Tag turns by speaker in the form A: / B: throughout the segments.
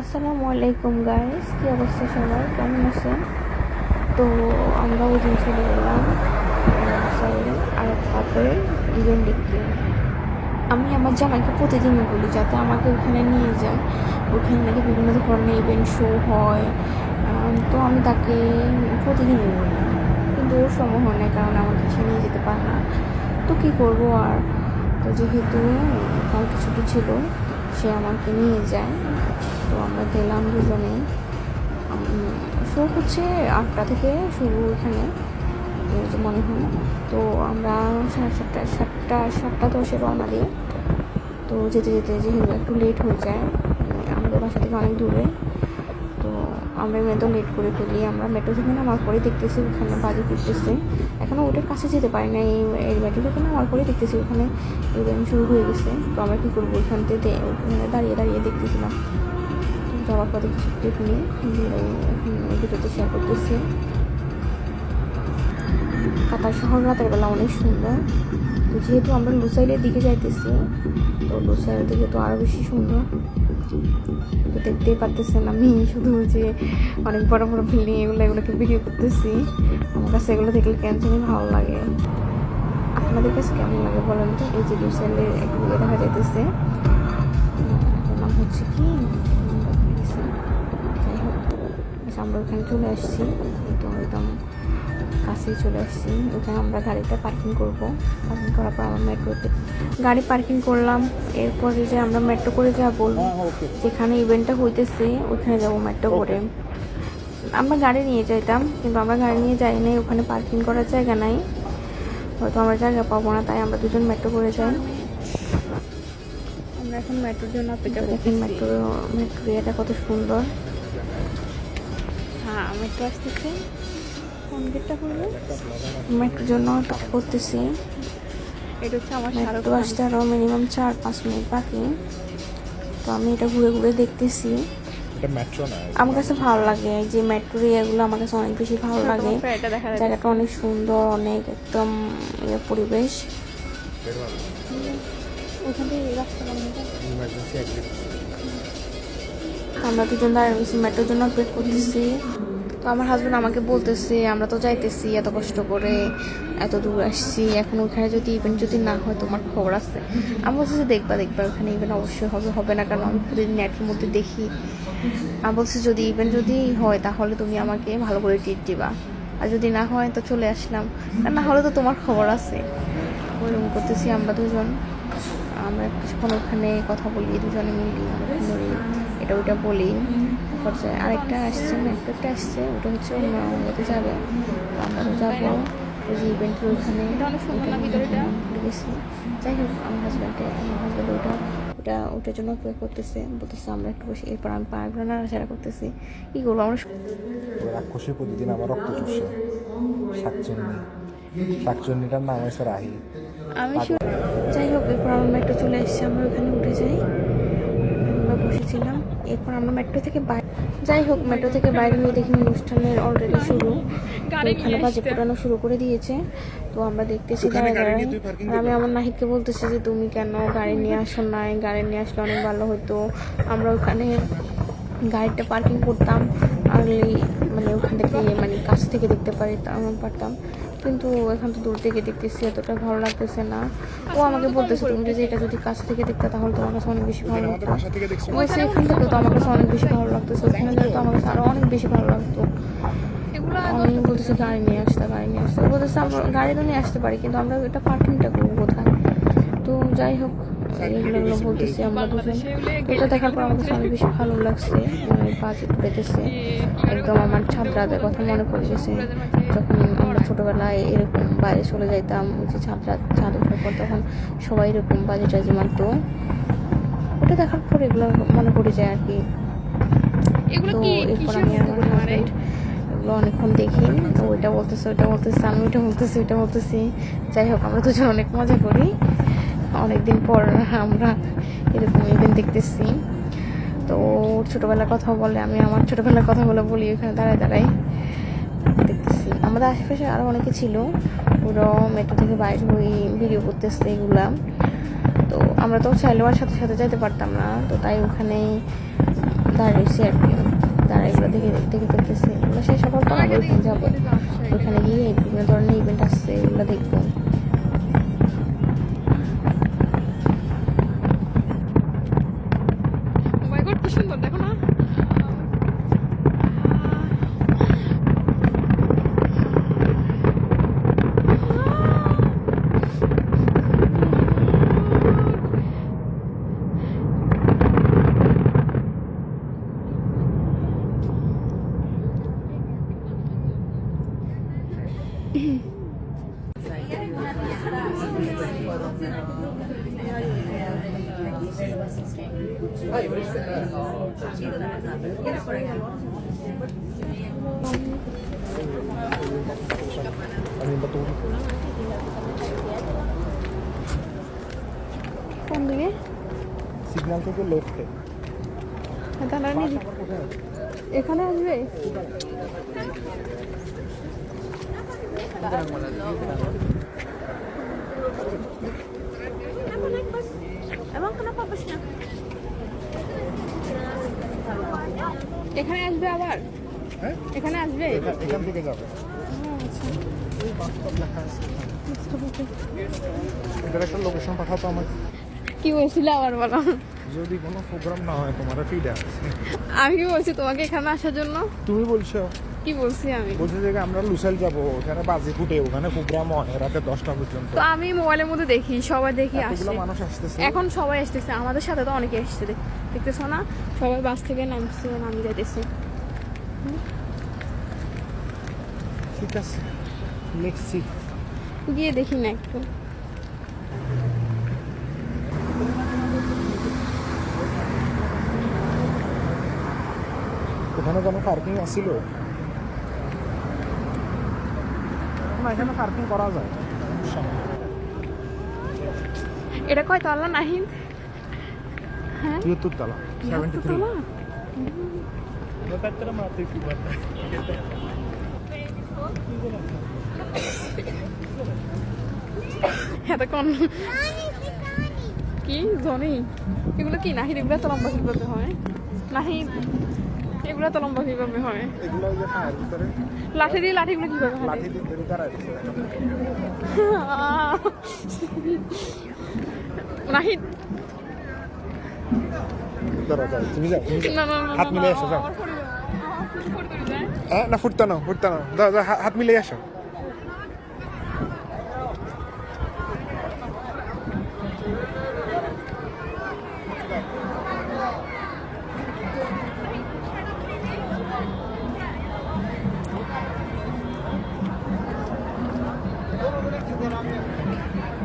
A: আসসালামু আলাইকুম গাইস কি অবস্থা সবার? কেমন আছেন? তো আমরা ওই দিন চলে গেলাম আর তারপরে ইভেন্ট দেখতে। আমি আমার জামাইকে প্রতিদিনই বলি, যাতে আমাকে ওখানে নিয়ে যায়। ওখানে নাকি বিভিন্ন ধরনের ইভেন্ট শো হয়। তো আমি তাকে প্রতিদিনই বলি। কিন্তু ওর সময় হয় না, কারণ আমাকে সে নিয়ে যেতে পারে না। তো কী করব আর? তো যেহেতু কালকে ছুটি ছিল, সে আমাকে নিয়ে যায়। তো আমরা গেলাম দুজনে শো হচ্ছে আটটা থেকে শুরু এখানে মনে হয়। তো আমরা সাড়ে সাতটা সাতটা সাতটা দশে রওনা দিই তো যেতে যেতে যেহেতু একটু লেট হয়ে যায়, আমাদের বাসা থেকে অনেক দূরে। তো আমরা এমনি তো লেট করে ফেলি আমরা মেট্রো থেকে নামার পরে দেখতেছি ওখানে বাজে ফিরতেছে এখনও ওটার কাছে যেতে পারি না এই মেট্রো থেকে নামার পরে দেখতেছি ওখানে ইভেন্ট শুরু হয়ে গেছে। তো আমরা কী করব? ওইখান থেকে ওখানে দাঁড়িয়ে দাঁড়িয়ে দেখতেছিলাম। যাওয়ার পরে কিছু ক্লিপ নিয়ে এখন ভিডিওতে শেয়ার করতেছি। কাতার শহর রাতের বেলা অনেক সুন্দর। তো যেহেতু আমরা লুসাইলের দিকে যাইতেছি, তো লুসাইলের দিকে তো আরও বেশি সুন্দর। তো দেখতেই পারতেছেন আমি শুধু যে অনেক বড় বড় বিল্ডিং এগুলো, এগুলোকে ভিডিও করতেছি। আমার কাছে এগুলো দেখলে কেন ভালো লাগে। আপনাদের কাছে কেমন লাগে বলেন তো? এই যে লুসাইলে এগুলো দেখা যাইতেছে। নাম হচ্ছে কি? আমরা ওখানে চলে আসছি। তো একদম কাছেই চলে আসছি। ওখানে আমরা গাড়িটা পার্কিং করব। পার্কিং করার পর আমরা মেট্রোতে গাড়ি পার্কিং করলাম। এরপরে যে আমরা মেট্রো করে যাব যেখানে ইভেন্টটা হইতেছে ওখানে যাব মেট্রো করে। আমরা গাড়ি নিয়ে যাইতাম কিন্তু আমরা গাড়ি নিয়ে যাই নাই ওখানে পার্কিং করার জায়গা নাই। হয়তো আমরা জায়গা পাবো না তাই আমরা দুজন মেট্রো করে যাই। আমরা এখন মেট্রোর জন্য অপেক্ষা দেখেন মেট্রো মেট্রো এটা কত সুন্দর। মেট্রো আসতেছে। কোন গেটটা করব মেট্রোর জন্য অপেক্ষা করতেছি
B: এটা হচ্ছে আমার
A: মেট্রো আসতে আরও মিনিমাম চার পাঁচ মিনিট বাকি। তো আমি এটা ঘুরে ঘুরে দেখতেছি।
C: এটা মেট্রো না
A: আমার কাছে ভালো লাগে এই যে মেট্রো এগুলো আমার কাছে অনেক বেশি ভালো লাগে।
B: এটা দেখা যায়
A: জায়গাটা অনেক সুন্দর অনেক একদম ইয়ে পরিবেশ। আমরা দুজন দাঁড়িয়ে মেট্রোর জন্য অপেক্ষা করতেছি। তো আমার হাজব্যান্ড আমাকে বলতেছে, আমরা তো যাইতেছি, এত কষ্ট করে, এত দূর আসছি, এখন ওখানে যদি ইভেন্ট যদি না হয় তোমার খবর আছে? আমি বলছি দেখবা দেখবা, ওখানে ইভেন্ট অবশ্যই হবে হবে না, কারণ আমি প্রতিদিন নেটের মধ্যে দেখি। আমি বলছি, যদি ইভেন্ট যদি হয়, তাহলে তুমি আমাকে ভালো করে ট্রিট দিবা। আর যদি না হয়, তো চলে আসলাম। আর না হলে তো তোমার খবর আছে। ওইরকম করতেছি, আমরা দুজন। আমরা কিছুক্ষণ ওখানে কথা বলি, দুজনে মিলি এটা ওইটা বলি। তারপর যে আরেকটা আসছে মেট্রো একটা আসছে ওটা হচ্ছে অন্য ইয়েতে যাবে আমরা তো যাব ওই যে ইভেন্টের ওইখানে
B: অনেক সুন্দর না ভিতরেটা?
A: ভুলে গেছি। যাই হোক আমার হাজব্যান্ডে আমার হাজব্যান্ড ওটা ওটা ওটার জন্য অপেক্ষা করতেছে। বলতেছে আমরা একটু বসে এরপর আমি পারব না নাড়াচাড়া করতেছি। কী করব আমরা?
C: রাক্ষসী প্রতিদিন আমার রক্ত চুষে। শাকচুন্নি। শাকচুন্নিটার নাম হয়েছে রাহি।
B: আমি
A: যাই হোক এরপর আমরা মেট্রো চলে এসেছি আমরা ওখানে উঠে যাই। বসেছিলাম। এরপর আমরা মেট্রো থেকে বাইরে যাই হোক মেট্রো থেকে বাইরে হয়ে দেখি অনুষ্ঠানের অলরেডি শুরু। তো এখানে
B: নিয়ে
A: বাজে। ফোটানো শুরু করে দিয়েছে। তো আমরা দেখতেছি দাঁড়ায় দাঁড়ায় আমি আমার নাহিদকে বলতেছি যে তুমি কেন গাড়ি নিয়ে আসো নাই? গাড়ি নিয়ে আসলে অনেক ভালো হতো। আমরা ওখানে গাড়িটা পার্কিং করতাম। আর মানে ওখান থেকে মানে কাছ থেকে দেখতে পারিতাম পারতাম। কিন্তু এখান তো দূর থেকে দেখতেছি এতটা ভালো লাগতেছে না। ও আমাকে বলতেছে তুমি যদি এটা যদি কাছ থেকে দেখতে তাহলে তোমার কাছে অনেক বেশি ভালো লাগতো।
C: ওই সেখান দেখছ?
A: থেকে তো আমার কাছে অনেক বেশি ভালো লাগতেছে ওখানে গেলে তো আমার কাছে আরও অনেক বেশি ভালো লাগতো। আমি বলতেছি গাড়ি নিয়ে আসতে গাড়ি নিয়ে আসতে। বলতেছে আমরা গাড়ি তো নিয়ে আসতে পারি কিন্তু আমরা এটা পার্কিংটা করব কোথায়? তো যাই হোক এগুলো এগুলো বলতেছি আমরা দুজন। এটা দেখার পর আমার কাছে অনেক বেশি ভালো লাগছে মানে বাজে পেতেছে। একদম আমার ছাত্রাদের কথা মনে পড়ে গেছে। যখন আমরা ছোটোবেলায় এরকম বাইরে চলে যাইতাম ওই যে ছাত্রা ছাদ ওঠার পর তখন সবাই এরকম বাজে টাজে মারতো ওটা দেখার পর এগুলো মনে পড়ে যায় আর কি। তো এরপর আমি আমার
B: মানে
A: হাজব্যান্ড এগুলো অনেকক্ষণ দেখি তো ওইটা বলতেছে ওইটা বলতেছে আমি ওইটা বলতেছি ওইটা বলতেছি। যাই হোক আমরা দুজন অনেক মজা করি। অনেকদিন পর আমরা এরকম ইভেন্ট দেখতেছি। তো ওর ছোটোবেলার কথা বলে আমি আমার ছোটোবেলার কথাগুলো বলি, ওখানে দাঁড়ায় দাঁড়াই দেখতেছি। আমাদের আশেপাশে আরও অনেকে ছিল। ওরাও মেট্রো থেকে বাইরে হয়ে ভিডিও করতেছে এগুলা। তো আমরা তো চাইলেও আর সাথে সাথে যেতে পারতাম না। তো তাই ওখানে দাঁড়িয়েছে আর কি। তারা এগুলো দেখে দেখে দেখতেছে। আমরা সেই সকাল আবার ওইখানে যাব। ওইখানে গিয়ে বিভিন্ন ধরনের ইভেন্ট আসছে, এগুলো দেখব
B: ও মাই গড কি সুন্দর দেখো না
C: আমি
B: কোন দিকে?
C: সিগন্যাল থেকে লেফটে।
B: তাহলে এখানে আসবে? এখানে আসবে আবার?
C: হ্যাঁ?
B: এখানে আসবে?
C: এখান থেকে যাবে। এটার একটা লোকেশন পাঠাতো আমাকে
B: কি বলছিল আবার বলো?
C: যদি কোনো প্রোগ্রাম না হয় তোমার ফিড আছে
B: আমি কি বলছি তোমাকে এখানে আসার জন্য?
C: তুমি বলছো।
B: কি বলছি আমি?
C: বলছো যে আমরা লুসাইল যাব ওখানে বাজি ফুটে ওখানে প্রোগ্রাম হয় রাতে দশটা পর্যন্ত।
B: তো আমি মোবাইলের মধ্যে দেখি সবাই দেখি
C: এতগুলো মানুষ আসতেছে।
B: এখন সবাই আসতেছে আমাদের সাথে তো অনেকে আসছে দেখতেছো না? সবাই বাস থেকে নামছে নামিয়ে যাইতেছে
C: ঠিক আছে। লেটস সি
B: গিয়ে দেখি না একটু।
C: ওখানে কোনো পার্কিং আসিল না এখানে পার্কিং করা যায়।
B: এটা কয় তলা নাহিন হ্যাঁ?
C: তিয়াত্তর তলা। সেভেন্টি থ্রি
B: তলা? হ্যাঁ এতক্ষণ কি জনি এগুলো কি নাহি এগুলো তো লম্বা কীভাবে হয়? নাহি এগুলো তো লম্বা কীভাবে হয়? লাঠি দিয়ে
C: লাঠি গুলো
B: কীভাবে হয়? নাহি
C: হাত মিলে আসো না ফুটতে নাও ফুটতে নাও হাত মিলে আসো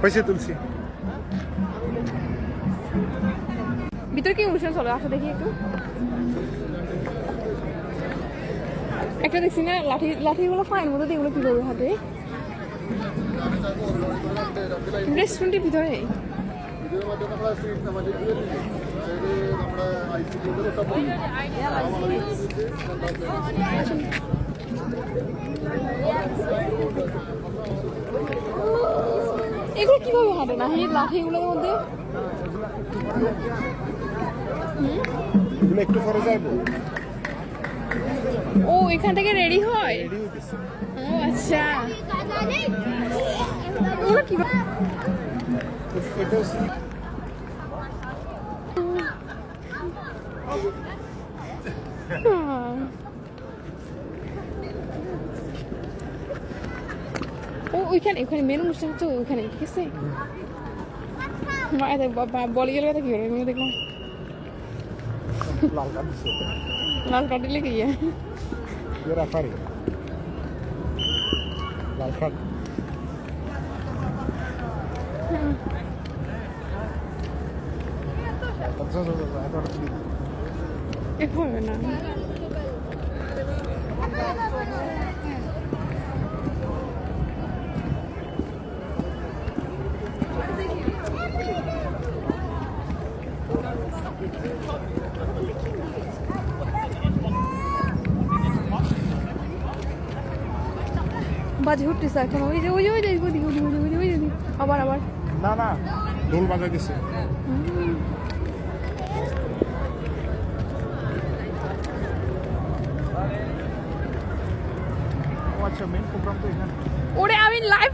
C: পয়সা তুলছি
B: ভিতরে কি অনুষ্ঠান চলে? আসো দেখি একটু। একটা দেখছি না, লাঠি, লাঠিগুলো ফাইন মতো দিয়ে এগুলো কীভাবে হাতে রেস্টুরেন্টের ভিতরে? এগুলো কীভাবে হাঁটে না এই লাঠিগুলোর মধ্যে?
C: এগুলো একটু পরে যাইবো
B: ও এখান থেকে রেডি হয়? ও আচ্ছা। ওগুলো কি ওইখানে ওইখানে মেন অনুষ্ঠান হচ্ছে ওইখানে ঠিক আছে বলে গেলে কথা কি করবে আমি দেখলাম
C: লাল কার্ড
B: দিলে কি
C: লাল
B: কার্ড এভাবে না বাজে উঠতেছে এখন ওই যে ওই ওই যে ওই যে ওই যে ওই যে আবার আবার।
C: না না ঢোল বাজাইতেছে। আচ্ছা,
B: ওরে আমি লাইভ